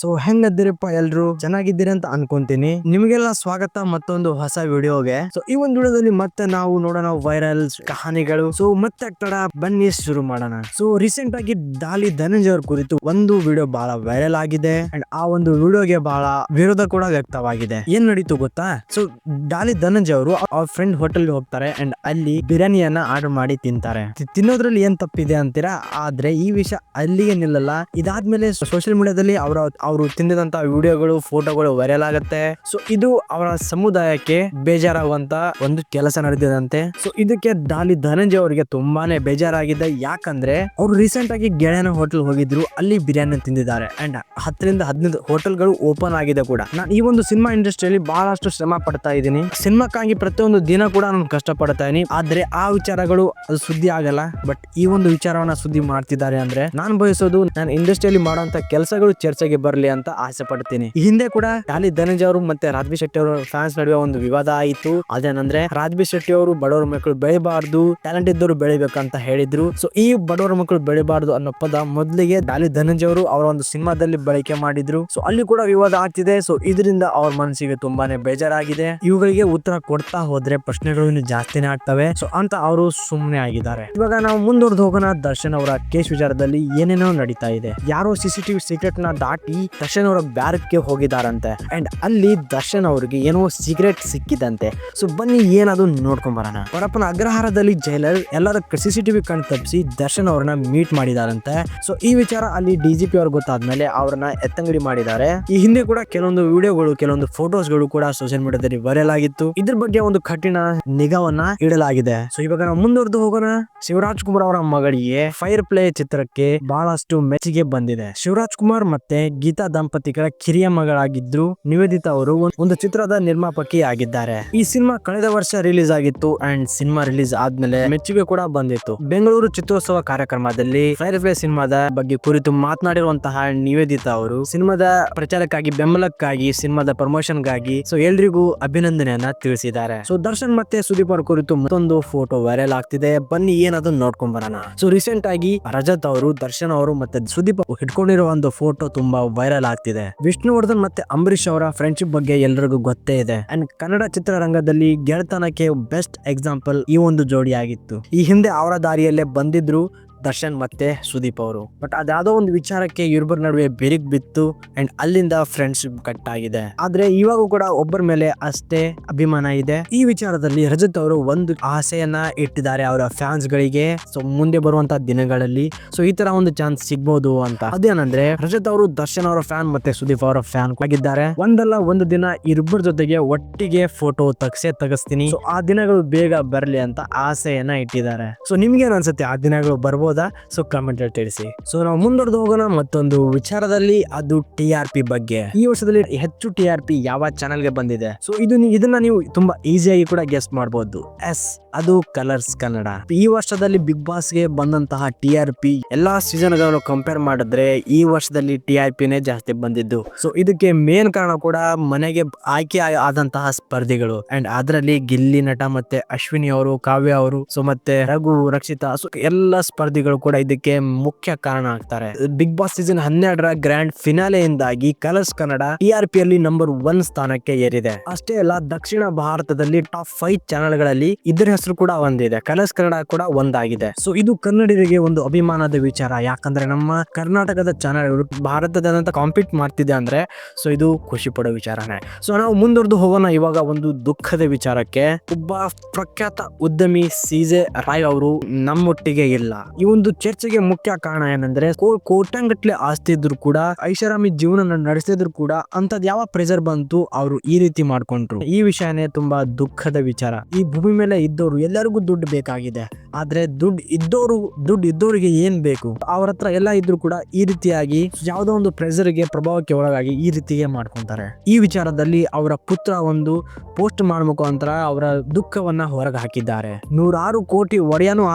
So ಹೆಂಗದಿರಪ್ಪ ಎಲ್ರು? ಚೆನ್ನಾಗಿದ್ದೀರಿ ಅಂತ ಅನ್ಕೊಂತೀನಿ. ನಿಮಗೆಲ್ಲ ಸ್ವಾಗತ ಮತ್ತೊಂದು ಹೊಸ ವಿಡಿಯೋಗೆ. ಸೊ ಈ ಒಂದು ವಿಡಿಯೋದಲ್ಲಿ ಮತ್ತೆ ನಾವು ನೋಡೋಣ ವೈರಲ್ ಕಹಾನಿಗಳು. ಸೊ ಮತ್ತೆ ತಡ ಬನ್ನಿ ಶುರು ಮಾಡೋಣ. ಸೊ ರೀಸೆಂಟ್ ಆಗಿ ದಾಲಿ ಧನಂಜಯ ಅವ್ರ ಕುರಿತು ಒಂದು ವಿಡಿಯೋ ಬಹಳ ವೈರಲ್ ಆಗಿದೆ. ಅಂಡ್ ಆ ಒಂದು ವಿಡಿಯೋಗೆ ಬಹಳ ವಿರೋಧ ಕೂಡ ವ್ಯಕ್ತವಾಗಿದೆ. ಏನ್ ನಡೀತು ಗೊತ್ತಾ? ಸೊ ಡಾಲಿ ಧನಂಜಯ ಅವರು ಅವ್ರ ಫ್ರೆಂಡ್ ಹೋಟೆಲ್ ಹೋಗ್ತಾರೆ. ಅಂಡ್ ಅಲ್ಲಿ ಬಿರಿಯಾನಿಯನ್ನ ಆರ್ಡರ್ ಮಾಡಿ ತಿಂತಾರೆ. ತಿನ್ನೋದ್ರಲ್ಲಿ ಏನ್ ತಪ್ಪಿದೆ ಅಂತೀರಾ? ಆದ್ರೆ ಈ ವಿಷಯ ಅಲ್ಲಿಗೆ ನಿಲ್ಲಲ್ಲ. ಇದಾದ್ಮೇಲೆ ಸೋಷಿಯಲ್ ಮೀಡಿಯಾದಲ್ಲಿ ಅವರ ಅವರು ತಿಂದಿದಂತ ವಿಡಿಯೋಗಳು, ಫೋಟೋಗಳು ವೈರಲ್ ಆಗುತ್ತೆ. ಸೊ ಇದು ಅವರ ಸಮುದಾಯಕ್ಕೆ ಬೇಜಾರಾಗುವಂತ ಒಂದು ಕೆಲಸ ನಡೆದಿದಂತೆ. ಸೊ ಇದಕ್ಕೆ ಡಾಲಿ ಧನಂಜಯ ಅವರಿಗೆ ತುಂಬಾನೇ ಬೇಜಾರಾಗಿದೆ. ಯಾಕಂದ್ರೆ ಅವರು ರೀಸೆಂಟ್ ಆಗಿ ಗೆಳೆಯನ ಹೋಟೆಲ್ ಹೋಗಿದ್ರು. ಅಲ್ಲಿ ಬಿರಿಯಾನಿ ತಿಂದಿದ್ದಾರೆ. ಅಂಡ್ ಹತ್ತರಿಂದ ಹದಿನೈದು ಹೋಟೆಲ್ಗಳು ಓಪನ್ ಆಗಿದೆ ಕೂಡ. ನಾನು ಈ ಒಂದು ಸಿನಿಮಾ ಇಂಡಸ್ಟ್ರಿಯಲ್ಲಿ ಬಹಳಷ್ಟು ಶ್ರಮ ಪಡ್ತಾ ಇದ್ದೀನಿ. ಸಿನಿಮಾಕ್ಕಾಗಿ ಪ್ರತಿಯೊಂದು ದಿನ ಕೂಡ ನಾನು ಕಷ್ಟ ಇದೀನಿ ಆದ್ರೆ ಆ ವಿಚಾರಗಳು ಅದು ಸುದ್ದಿ ಆಗಲ್ಲ. ಬಟ್ ಈ ಒಂದು ವಿಚಾರವನ್ನ ಸುದ್ದಿ ಮಾಡ್ತಿದ್ದಾರೆ ಅಂದ್ರೆ ನಾನು ಬಯಸೋದು, ನಾನು ಇಂಡಸ್ಟ್ರಿಯಲ್ಲಿ ಮಾಡುವಂತ ಕೆಲಸಗಳು ಚರ್ಚೆಗೆ ಬರಲಿ ಅಂತ ಆಸೆ ಪಡ್ತೀನಿ. ಹಿಂದೆ ಕೂಡ ಡಾಲಿ ಧನಂಜಯ ಅವರು ಮತ್ತೆ ರಾಜ್ಬಿ ಶೆಟ್ಟಿ ಅವರ ಫ್ಯಾನ್ಸ್ ನಡುವೆ ಒಂದು ವಿವಾದ ಆಯಿತು. ಅದೇನಂದ್ರೆ ರಾಜ್ಬಿ ಶೆಟ್ಟಿ ಅವರು ಬಡವರ ಮಕ್ಕಳು ಬೆಳಿಬಾರ್ದು ಟ್ಯಾಲೆಂಟ್ ಇದ್ದವರು ಬೆಳಿಬೇಕಂತ ಹೇಳಿದ್ರು. ಸೊ ಈ ಬಡವರ ಮಕ್ಕಳು ಬೆಳಿಬಾರ್ದು ಅನ್ನೋ ಪದ ಮೊದಲಿಗೆ ಡಾಲಿ ಧನಂಜಯ ಅವರು ಅವರ ಒಂದು ಸಿನಿಮಾದಲ್ಲಿ ಬಳಕೆ ಮಾಡಿದ್ರು. ಸೊ ಅಲ್ಲಿ ಕೂಡ ವಿವಾದ ಆಗ್ತಿದೆ. ಸೊ ಇದರಿಂದ ಅವ್ರ ಮನಸ್ಸಿಗೆ ತುಂಬಾನೇ ಬೇಜಾರಾಗಿದೆ. ಇವುಗಳಿಗೆ ಉತ್ತರ ಕೊಡ್ತಾ ಹೋದ್ರೆ ಪ್ರಶ್ನೆಗಳು ಇನ್ನು ಜಾಸ್ತಿನೇ ಆಗ್ತವೆ. ಸೊ ಅಂತ ಅವರು ಸುಮ್ಮನೆ ಆಗಿದ್ದಾರೆ. ಇವಾಗ ನಾವು ಮುಂದುವರೆದು ಹೋಗೋಣ. ದರ್ಶನ್ ಅವರ ಕೇಸ್ ವಿಚಾರದಲ್ಲಿ ಏನೇನೋ ನಡೀತಾ ಇದೆ. ಯಾರೋ ಸಿಸಿಟಿವಿ ಸೀಕ್ರೆಟ್ನ ದಾಟಿ ದರ್ಶನ್ ಅವರ ಬ್ಯಾರಕ್ಗೆ ಹೋಗಿದಾರಂತೆ ಅಂಡ್ ಅಲ್ಲಿ ದರ್ಶನ್ ಅವರಿಗೆ ಏನೋ ಸೀಕ್ರೆಟ್ ಸಿಕ್ಕಿದಂತೆ. ಸೊ ಬನ್ನಿ ಏನಾದ್ರು ನೋಡ್ಕೊಂಡ್ ಬರೋಣ. ಪರಪ್ಪನ ಅಗ್ರಹಾರದಲ್ಲಿ ಜೈಲರ್ ಎಲ್ಲರ ಸಿಸಿಟಿವಿ ಕಣ್ ತಪ್ಪಿಸಿ ದರ್ಶನ್ ಅವ್ರನ್ನ ಮೀಟ್ ಮಾಡಿದಾರಂತೆ. ಸೊ ಈ ವಿಚಾರ ಅಲ್ಲಿ ಡಿಜಿಪಿ ಅವ್ರಿಗೆ ಗೊತ್ತಾದ್ಮೇಲೆ ಅವ್ರನ್ನ ಎತ್ತಂಗಡಿ ಮಾಡಿದ್ದಾರೆ. ಈ ಹಿಂದೆ ಕೂಡ ಕೆಲವೊಂದು ವಿಡಿಯೋಗಳು, ಕೆಲವೊಂದು ಫೋಟೋಸ್ಗಳು ಕೂಡ ಸೋಷಿಯಲ್ ಮೀಡಿಯಾದಲ್ಲಿ ವೈರಲ್ ಆಗಿತ್ತು. ಇದ್ರ ಬಗ್ಗೆ ಒಂದು ಕಠಿಣ ನಿಗಾವನ್ನ ಇಡಲಾಗಿದೆ. ಸೊ ಇವಾಗ ನಾವು ಮುಂದುವರೆದು ಹೋಗೋಣ. ಶಿವರಾಜ್ ಕುಮಾರ್ ಅವರ ಮಗಳಿಗೆ ಫೈರ್ ಪ್ಲೇ ಚಿತ್ರಕ್ಕೆ ಬಹಳಷ್ಟು ಮೆಚ್ಚುಗೆ ಬಂದಿದೆ. ಶಿವರಾಜ್ ಕುಮಾರ್ ಮತ್ತೆ ಗೀತಾ ದಂಪತಿಗಳ ಕಿರಿಯ ಮಗಳಾಗಿದ್ರು ನಿವೇದಿತಾ ಅವರು ಒಂದು ಚಿತ್ರದ ನಿರ್ಮಾಪಕಿ ಆಗಿದ್ದಾರೆ ಈ ಸಿನಿಮಾ ಕಳೆದ ವರ್ಷ ರಿಲೀಸ್ ಆಗಿತ್ತು ಅಂಡ್ ಸಿನಿಮಾ ರಿಲೀಸ್ ಆದ್ಮೇಲೆ ಮೆಚ್ಚುಗೆ ಕೂಡ ಬಂದಿತ್ತು. ಬೆಂಗಳೂರು ಚಿತ್ರೋತ್ಸವ ಕಾರ್ಯಕ್ರಮದಲ್ಲಿ ಫೈರ್ ಫ್ಲೈ ಸಿನಿಮಾದ ಬಗ್ಗೆ ಕುರಿತು ಮಾತನಾಡಿರುವಂತಹ ನಿವೇದಿತಾ ಅವರು, ಸಿನಿಮಾದ ಪ್ರಚಾರಕ್ಕಾಗಿ, ಬೆಂಬಲಕ್ಕಾಗಿ, ಸಿನಿಮಾದ ಪ್ರಮೋಷನ್ಗಾಗಿ ಸೊ ಎಲ್ರಿಗೂ ಅಭಿನಂದನೆಯನ್ನ ತಿಳಿಸಿದ್ದಾರೆ. ಸೊ ದರ್ಶನ್ ಮತ್ತೆ ಸುದೀಪ್ ಅವರ ಕುರಿತು ಮತ್ತೊಂದು ಫೋಟೋ ವೈರಲ್ ಆಗ್ತಿದೆ. ಬನ್ನಿ ಏನಾದ್ರು ನೋಡ್ಕೊಂಡ್ ಬರೋಣ. ಸೊ ರೀಸೆಂಟ್ ಆಗಿ ರಜತ್ ಅವರು, ದರ್ಶನ್ ಅವರು ಮತ್ತೆ ಸುದೀಪ್ ಹಿಡ್ಕೊಂಡಿರುವ ಹಿಡ್ಕೊಂಡಿರೋ ಒಂದು ಫೋಟೋ ತುಂಬಾ ವೈರಲ್ ಆಗ್ತಿದೆ. ವಿಷ್ಣುವರ್ಧನ್ ಮತ್ತೆ ಅಂಬರೀಶ್ ಅವರ ಫ್ರೆಂಡ್ಶಿಪ್ ಬಗ್ಗೆ ಎಲ್ಲರಿಗೂ ಗೊತ್ತೇ ಇದೆ. ಅಂಡ್ ಕನ್ನಡ ಚಿತ್ರರಂಗದಲ್ಲಿ ಗೆಳೆತನಕ್ಕೆ ಬೆಸ್ಟ್ ಎಕ್ಸಾಂಪಲ್ ಈ ಒಂದು ಜೋಡಿ ಆಗಿತ್ತು. ಈ ಹಿಂದೆ ಅವರ ದಾರಿಯಲ್ಲೇ ಬಂದಿದ್ರು ದರ್ಶನ್ ಮತ್ತೆ ಸುದೀಪ್ ಅವರು. ಬಟ್ ಅದ್ಯಾವುದೋ ಒಂದು ವಿಚಾರಕ್ಕೆ ಇಬ್ಬರ ನಡುವೆ ಬೆರಿಗ್ ಬಿತ್ತು ಅಂಡ್ ಅಲ್ಲಿಂದ ಫ್ರೆಂಡ್ಶಿಪ್ ಕಟ್ ಆಗಿದೆ. ಆದ್ರೆ ಇವಾಗ ಕೂಡ ಒಬ್ಬರ ಮೇಲೆ ಅಷ್ಟೇ ಅಭಿಮಾನ ಇದೆ. ಈ ವಿಚಾರದಲ್ಲಿ ರಜತ್ ಅವರು ಒಂದು ಆಸೆಯನ್ನ ಇಟ್ಟಿದ್ದಾರೆ ಅವರ ಫ್ಯಾನ್ಸ್ ಗಳಿಗೆ. ಸೊ ಮುಂದೆ ಬರುವಂತ ದಿನಗಳಲ್ಲಿ. ಸೊ ಈ ತರ ಒಂದು ಚಾನ್ಸ್ ಸಿಗ್ಬಹುದು ಅಂತ. ಅದೇನಂದ್ರೆ, ರಜತ್ ಅವರು ದರ್ಶನ್ ಅವರ ಫ್ಯಾನ್ ಮತ್ತೆ ಸುದೀಪ್ ಅವರ ಫ್ಯಾನ್ ಆಗಿದ್ದಾರೆ. ಒಂದಲ್ಲ ಒಂದು ದಿನ ಇಬ್ಬರ ಜೊತೆಗೆ ಒಟ್ಟಿಗೆ ಫೋಟೋ ತಗ್ಸೇ, ತಗಸ್ತೀನಿ. ಆ ದಿನಗಳು ಬೇಗ ಬರಲಿ ಅಂತ ಆಸೆಯನ್ನ ಇಟ್ಟಿದ್ದಾರೆ. ಸೊ ನಿಮ್ಗೆ ಅನ್ಸುತ್ತೆ? ಆ ದಿನಗಳು ಬರ್ಬೋದಾ? ಸೊ ಕಮೆಂಟ್ ಅಲ್ಲಿ ತಿಳಿಸಿ. ಸೊ ನಾವು ಮುಂದುವರೆದು ಹೋಗೋಣ ಮತ್ತೊಂದು ವಿಚಾರದಲ್ಲಿ, ಅದು ಟಿ ಆರ್ ಪಿ ಬಗ್ಗೆ. ಈ ವರ್ಷದಲ್ಲಿ ಹೆಚ್ಚು ಟಿ ಆರ್ ಪಿ ಯಾವ ಚಾನೆಲ್ಗೆ ಬಂದಿದೆ? ಸೊ ಇದು ಇದನ್ನ ನೀವು ತುಂಬಾ ಈಸಿಯಾಗಿ ಕೂಡ ಗೆಸ್ಟ್ ಮಾಡಬಹುದು ಎಸ್ ಅದು ಕಲರ್ಸ್ ಕನ್ನಡ ಈ ವರ್ಷದಲ್ಲಿ ಬಿಗ್ ಬಾಸ್ಗೆ ಬಂದಂತಹ ಟಿ ಆರ್ ಪಿ ಎಲ್ಲಾ ಸೀಸನ್ಗಳನ್ನು ಕಂಪೇರ್ ಮಾಡಿದ್ರೆ ಈ ವರ್ಷದಲ್ಲಿ ಟಿ ಆರ್ ಪಿನೇ ಜಾಸ್ತಿ ಬಂದಿದ್ದು. ಸೊ ಇದಕ್ಕೆ ಮೇನ್ ಕಾರಣ ಕೂಡ ಮನೆಗೆ ಆಯ್ಕೆ ಆದಂತಹ ಸ್ಪರ್ಧಿಗಳು. ಅಂಡ್ ಅದರಲ್ಲಿ ಗಿಲ್ಲಿ ನಟ ಮತ್ತೆ ಅಶ್ವಿನಿ ಅವರು, ಕಾವ್ಯ ಅವರು ಸೊ ಮತ್ತೆ ರಘು, ರಕ್ಷಿತಾ ಸೊ ಎಲ್ಲ ಸ್ಪರ್ಧಿಗಳು ಕೂಡ ಇದಕ್ಕೆ ಮುಖ್ಯ ಕಾರಣ ಆಗ್ತಾರೆ. ಬಿಗ್ ಬಾಸ್ ಸೀಸನ್ ಹನ್ನೆರಡರ grand ಫಿನಾಲೆಯಿಂದಾಗಿ colours Kannada T R P ಅಲ್ಲಿ ನಂಬರ್ ಒನ್ ಸ್ಥಾನಕ್ಕೆ ಏರಿದೆ. ಅಷ್ಟೇ ಅಲ್ಲ, ದಕ್ಷಿಣ ಭಾರತದಲ್ಲಿ ಟಾಪ್ ಫೈವ್ ಚಾನೆಲ್ಗಳಲ್ಲಿ ಇದರ ಹೆಸರು ಕೂಡ ಒಂದಿದೆ. ಕಲರ್ಸ್ ಕನ್ನಡ ಕೂಡ ಒಂದಾಗಿದೆ. ಸೊ ಇದು ಕನ್ನಡಿಗರಿಗೆ ಒಂದು ಅಭಿಮಾನದ ವಿಚಾರ. ಯಾಕಂದ್ರೆ ನಮ್ಮ ಕರ್ನಾಟಕದ ಚಾನೆಲ್ಗಳು ಭಾರತದಂತ ಕಾಂಪೀಟ್ ಮಾಡ್ತಿದೆ ಅಂದ್ರೆ ಸೊ ಇದು ಖುಷಿ ಪಡೋ ವಿಚಾರನೇ. ಸೊ ನಾವು ಮುಂದುವರೆದು ಹೋಗೋಣ ಇವಾಗ ಒಂದು ದುಃಖದ ವಿಚಾರಕ್ಕೆ. ಒಬ್ಬ ಪ್ರಖ್ಯಾತ ಉದ್ಯಮಿ ಸಿಜೆ ರಾಯ್ ಅವರು ನಮ್ಮೊಟ್ಟಿಗೆ ಇಲ್ಲ. ಈ ಒಂದು ಚರ್ಚೆಗೆ ಮುಖ್ಯ ಕಾರಣ ಏನಂದ್ರೆ ಕೋಟಂಗಟ್ಲೆ ಆಸ್ತಿ ಇದ್ರು ಕೂಡ, ಐಷಾರಾಮಿ ಜೀವನ ನಡೆಸಿದ್ರು ಕೂಡ ಅಂತದ್ ಯಾವ ಪ್ರೆಷರ್ ಬಂತು ಅವರು ಈ ರೀತಿ ಮಾಡ್ಕೊಂಡ್ರು. ಈ ವಿಷಯನೇ ತುಂಬಾ ದುಃಖದ ವಿಚಾರ. ಈ ಭೂಮಿ ಮೇಲೆ ಇದ್ದವರು ಎಲ್ಲರಿಗೂ ದುಡ್ಡು ಬೇಕಾಗಿದೆ. ಆದ್ರೆ ದುಡ್ಡು ಇದ್ದವರು ದುಡ್ಡು ಇದ್ದವರಿಗೆ ಏನ್ ಬೇಕು? ಅವ್ರ ಹತ್ರ ಎಲ್ಲ ಇದ್ರು ಕೂಡ ಈ ರೀತಿಯಾಗಿ ಯಾವುದೋ ಒಂದು ಪ್ರೆಸರ್ಗೆ ಪ್ರಭಾವಕ್ಕೆ ಒಳಗಾಗಿ ಈ ರೀತಿಗೆ ಮಾಡ್ಕೊಂತಾರೆ. ಈ ವಿಚಾರದಲ್ಲಿ ಅವರ ಪುತ್ರ ಒಂದು ಪೋಸ್ಟ್ ಮಾಡ ಮುಖಾಂತರ ಅವರ ದುಃಖವನ್ನ ಹೊರಗೆ ಹಾಕಿದ್ದಾರೆ. ನೂರಾರು ಕೋಟಿ ಒಡೆಯನು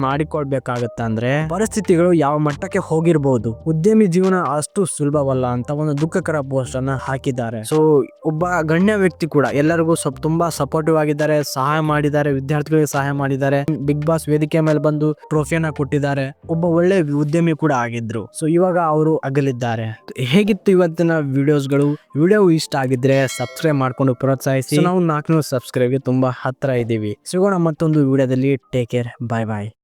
ಮಾಡಿಕೊಳ್ಬೇಕಾಗತ್ತ ಅಂದ್ರೆ ಪರಿಸ್ಥಿತಿಗಳು ಯಾವ ಮಟ್ಟಕ್ಕೆ ಹೋಗಿರ್ಬಹುದು ಉದ್ಯಮಿ ಜೀವನ ಅಷ್ಟು ಸುಲಭವಲ್ಲ ಅಂತ ಒಂದು ದುಃಖಕರ ಪೋಸ್ಟ್ ಅನ್ನ ಹಾಕಿದ್ದಾರೆ. ಸೊ ಒಬ್ಬ ಗಣ್ಯ ವ್ಯಕ್ತಿ ಕೂಡ ಎಲ್ಲರಿಗೂ ಸ್ವಲ್ಪ ತುಂಬಾ ಸಪೋರ್ಟಿವ್ ಆಗಿದ್ದಾರೆ, ಸಹಾಯ ಮಾಡಿದ್ದಾರೆ, ವಿದ್ಯಾರ್ಥಿಗಳಿಗೆ ಸಹಾಯ ಮಾಡಿದ್ದಾರೆ. ಬಿಗ್ ಬಾಸ್ ವೇದಿಕೆ ಮೇಲೆ ಬಂದು ಟ್ರೋಫಿಯನ್ನ ಕೊಟ್ಟಿದ್ದಾರೆ. ಒಬ್ಬ ಒಳ್ಳೆ ಉದ್ಯಮಿ ಕೂಡ ಆಗಿದ್ರು. ಸೊ ಇವಾಗ ಅವರು ಅಗಲಿದ್ದಾರೆ. ಹೇಗಿತ್ತು ಇವತ್ತಿನ ವಿಡಿಯೋಸ್ಗಳು ವಿಡಿಯೋ ಇಷ್ಟ ಆಗಿದ್ರೆ ಸಬ್ಸ್ಕ್ರೈಬ್ ಮಾಡ್ಕೊಂಡು ಪ್ರೋತ್ಸಾಹಿಸಿ. ನಾವು ನಾಲ್ಕುನೂರು ಸಬ್ಸ್ಕ್ರೈಬ್ಗೆ ತುಂಬಾ ಹತ್ರ ಇದ್ದೀವಿ. ಸಿಗೋಣ ಮತ್ತೊಂದು ವಿಡಿಯೋದಲ್ಲಿ ಟೇಕ್ ಕೇರ್ ಬಾಯ್ ಬಾಯ್